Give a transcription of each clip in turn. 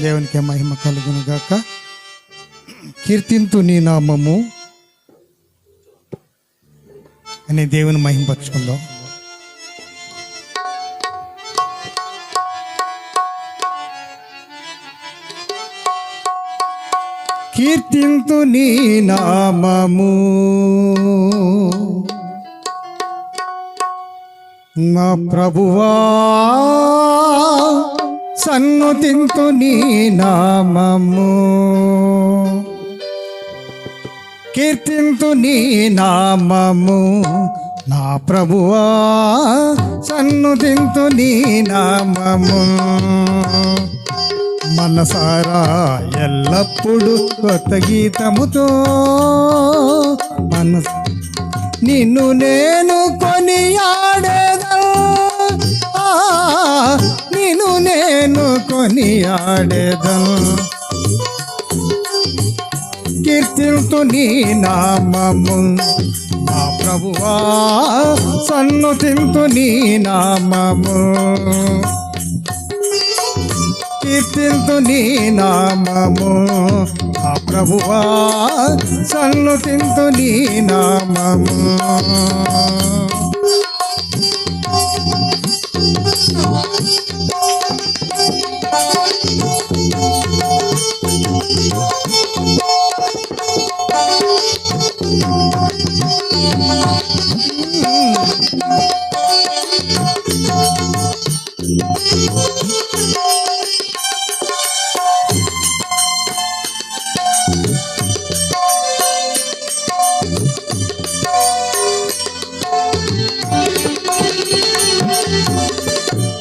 దేవునికి మహిమ కలుగును గాక కీర్తింతు నీ నామము. అని దేవుని మహింపరచుకుందాం. కీర్తింతు నీ నామము. నా ప్రభువా. సన్నుతింతు నీ నామము. కీర్తింతు నీ నామము. నా ప్రభువా సన్నుతింతు నీ నామము. మనసారా ఎల్లప్పుడూ కొత్త గీతముతో మన నిన్ను నేను కొనియాడేదా నీ కొనియాడేదా కీర్తింతు నీ నామము. నా ప్రభువా సన్నుతింతు నీ నామము. కీర్తింతు నీ నామము. ఆ ప్రభువా సన్నుతింతు నీ నామము.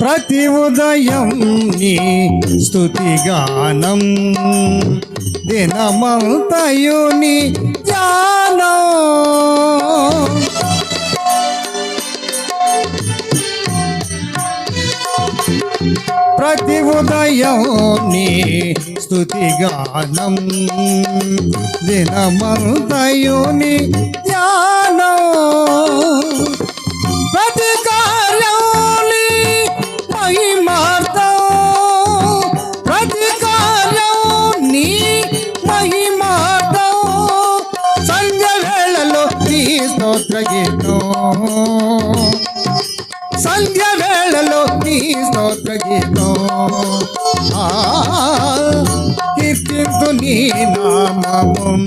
ప్రతి ఉదయం నీ స్తుతిగానం దినమంతయు నీ ధ్యానం. ప్రతి ఉదయం నీ స్తుతిగానం దినమంతయు నీ ధ్యానం. ప్రతి సంధ్య వేళలో నీ స్తోత్ర గీతం. ఆ, కీర్తింతు నీ నామము.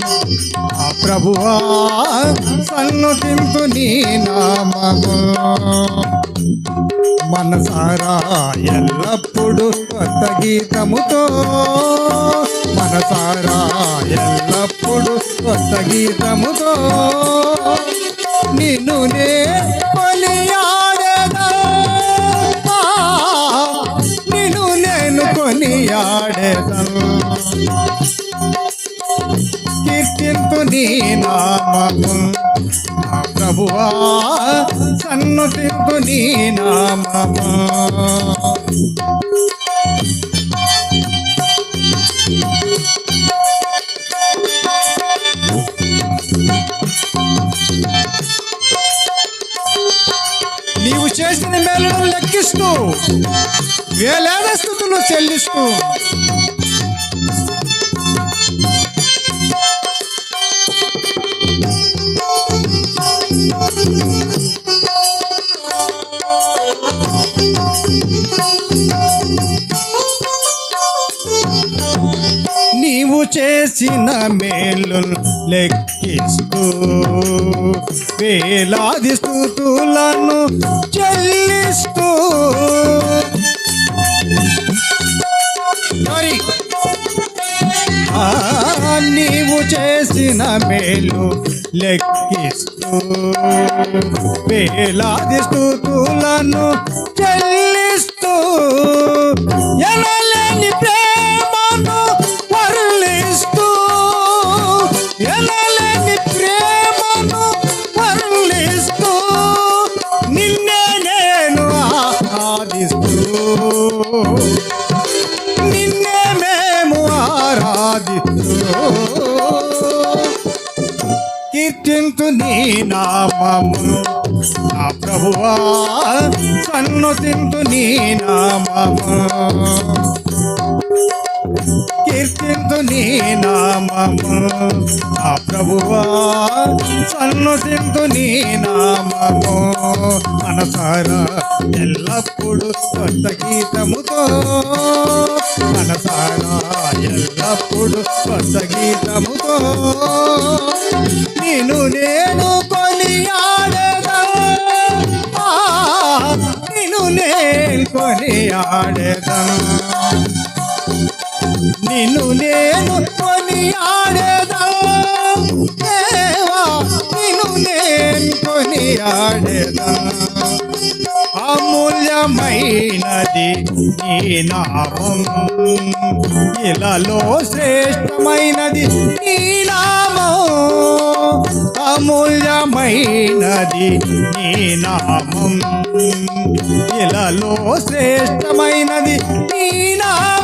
ఆ ప్రభువా సన్నుతింతు నీ నామము. మనసారా ఎల్లప్పుడు కొత్త గీతముతో. మనసారా ఎల్లప్పుడు కొత్త గీతముతో. నిన్ను నే కొనియాడేదా నిన్ను నేను కొనియాడేదా కీర్తింతు నీ నామము ప్రభువా సన్ను తింపు నీ నామము. చేసిన లెక్కిస్తూ వేలాది స్థుతులు చెల్లిస్తూ. నీవు చేసిన మేలు లెక్క లెక్కిస్తూ వేలాది స్థుతులను చెల్లిస్తూ. నీవు చేసిన మేలు లెక్కిస్తూ వేలాది స్థుతులను చెల్లిస్తూ. ఎలా ఎనలేని ప్రేమను వర్ణిస్తూ నిన్నే నేను ఆరాధిస్తూ. నిన్నే మేము ఆరాధిస్తూ. కీర్తింతు నీ నా ప్రభువా. నీ నామము. నీ నామము. ఆ ప్రభువా సన్నుతింతు నీ నామము. మనసారా ఎల్లప్పుడు కొత్త గీతముతో. మనసారా ఎల్లప్పుడు కొత్త గీతముతో. నేను నేను కొనియాడదా? ఆ, నిన్ను నేను కొనియాడదా నిన్ను నేను కొనియాడదా. దేవా నిన్ను నేను కొని కొనియాడదా. అమూల్యమైనది నీ నామం. ఇలాలో శ్రేష్టమైనది నీ నామం. అమూల్యమైనది నీ నామం. ఇలాలో శ్రేష్టమైనది నీ నామం.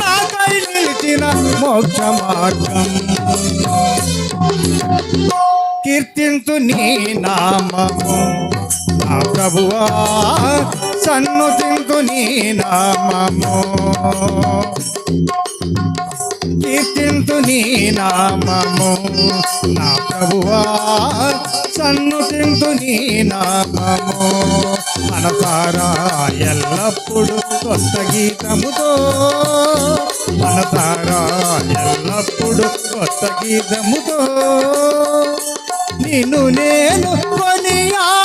నాకై నిలిచిన మోక్ష మార్గం కీర్తింతు నీ నామము. నా ప్రభువా సన్నుతింతు నీ నామము. కీర్తింతు నీ నామము. నా ప్రభువా సన్నుతింతు నీ నామము. మనసారా ఎల్లప్పుడు కొత్త గీతముతో. మనసారా ఎల్లప్పుడు కొత్త గీతముతో. నిన్ను నేను కొని ఆ,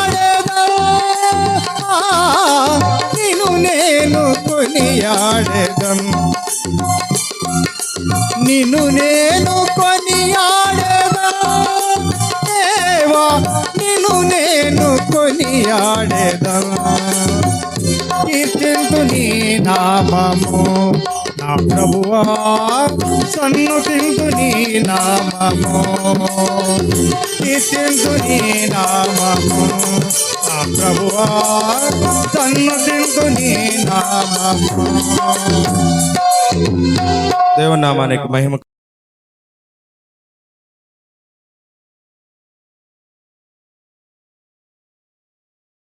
నిన్ను నేను కొనియాడదం. నిన్ను నేను కొనియాడదా కీర్తింతు నీ నామము నా ప్రభువా సన్నుతింతు నీ నామము కీర్తింతు నీ నామము నా ప్రభువా సన్నుతింతు నీ నామము దేవుని నామానికి మహిమ